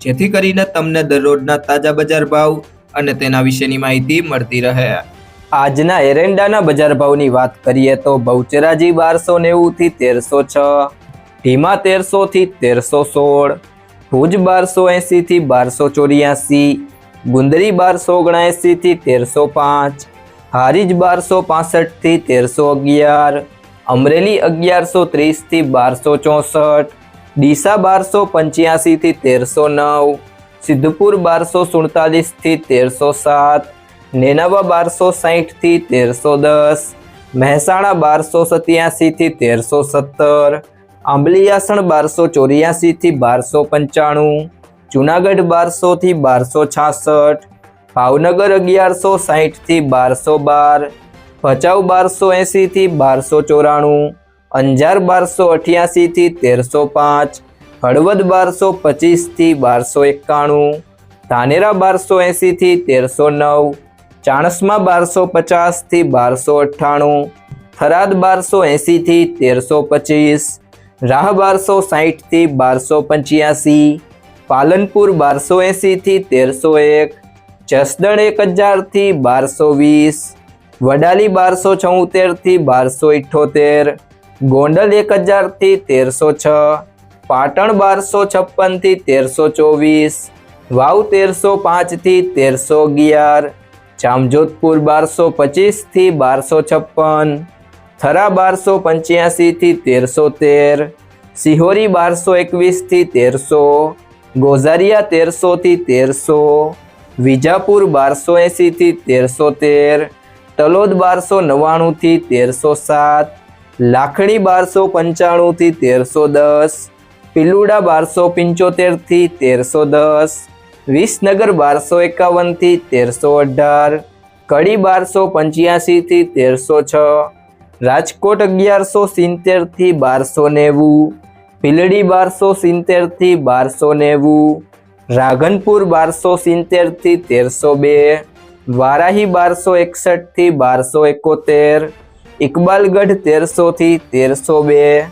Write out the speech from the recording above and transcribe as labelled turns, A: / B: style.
A: જેથી કરીને તમને દરરોજના તાજા બજાર ભાવ અને તેના વિશેની માહિતી મળતી રહે. આજના એરંડાના બજાર ભાવની વાત કરીએ તો બહુચરાજી બારસો નેવુંથી તેરસો છ ધીમા તેરસોથી તેરસો સોળ, ભુજ બારસો એંસીથી બારસો ચોર્યાસી, ગુંદરી બારસો ઓગણએંસીથી તેરસો પાંચ, હારીજ બારસો પાસઠથી તેરસો અગિયાર, અમરેલી અગિયારસો ત્રીસથી બારસો ચોસઠ ડીસા બારસો પંચ્યાસીથી તેરસો નવ, સિદ્ધપુર બારસો સુડતાલીસથી તેરસો સાત, નેનાવા બારસો સાહીઠથી તેરસો દસ, મહેસાણા બારસો સત્યાસીથી તેરસો સત્તર આંબલીયાસણ બારસો ચોર્યાસીથી બારસો પંચાણું, જુનાગઢ બારસોથી બારસો છાસઠ, ભાવનગર અગિયારસો સાહીઠથી બારસો બાર, ભચાઉ બારસો એંસીથી બારસો ચોરાણું અંજાર બારસો અઠ્યાસીથી તેરસો પાંચ, હળવદ બારસો પચીસથી બારસો એકાણું, ધાનેરા બારસો એંસીથી તેરસો નવ, ચાણસમા બારસો પચાસથી બારસો અઠ્ઠાણું, થરાદ બારસો એંસીથી તેરસો પચીસ, રાહ બારસો સાહીઠથી બારસો પંચ્યાસી, પાલનપુર બારસો એંસીથી તેરસો એક, જસદણ એક હજારથી બારસો વીસ, વડાલી બારસો છોતેરથી બારસો ઇઠ્ઠોતેર ગોંડલ એક હજારથી તેરસો છ, પાટણ બારસો છપ્પનથી તેરસો ચોવીસ, વાવ તેરસો પાંચથી તેરસો અગિયાર, જામજોધપુર બારસો પચીસથી બારસો છપ્પન, થરા બારસો પંચ્યાસીથી તેરસો તેર, સિહોરી બારસો એકવીસથી તેરસો, ગોઝારિયા તેરસોથી તેરસો, વિજાપુર બારસો એંસીથી તેરસો તેર, તલોદ બારસો નવ્વાણુંથી તેરસો સાત લાખણી બારસો પંચાણુંથી તેરસો દસ, પિલુડા બારસો પંચોતેરથી તેરસો દસ, વિસનગર બારસો એકાવનથી તેરસો અઢાર, કડી બારસો પંચ્યાસીથી તેરસો છ, રાજકોટ અગિયારસો સિત્તેરથી બારસો નેવું, પીલડી બારસો સિત્તેરથી બારસો નેવું, રાઘનપુર બારસો સિત્તેરથી તેરસો બે, વારાહી બારસો એકસઠથી બારસો એકોતેર ઇકબાલગઢ તેરસોથી તેરસો બે.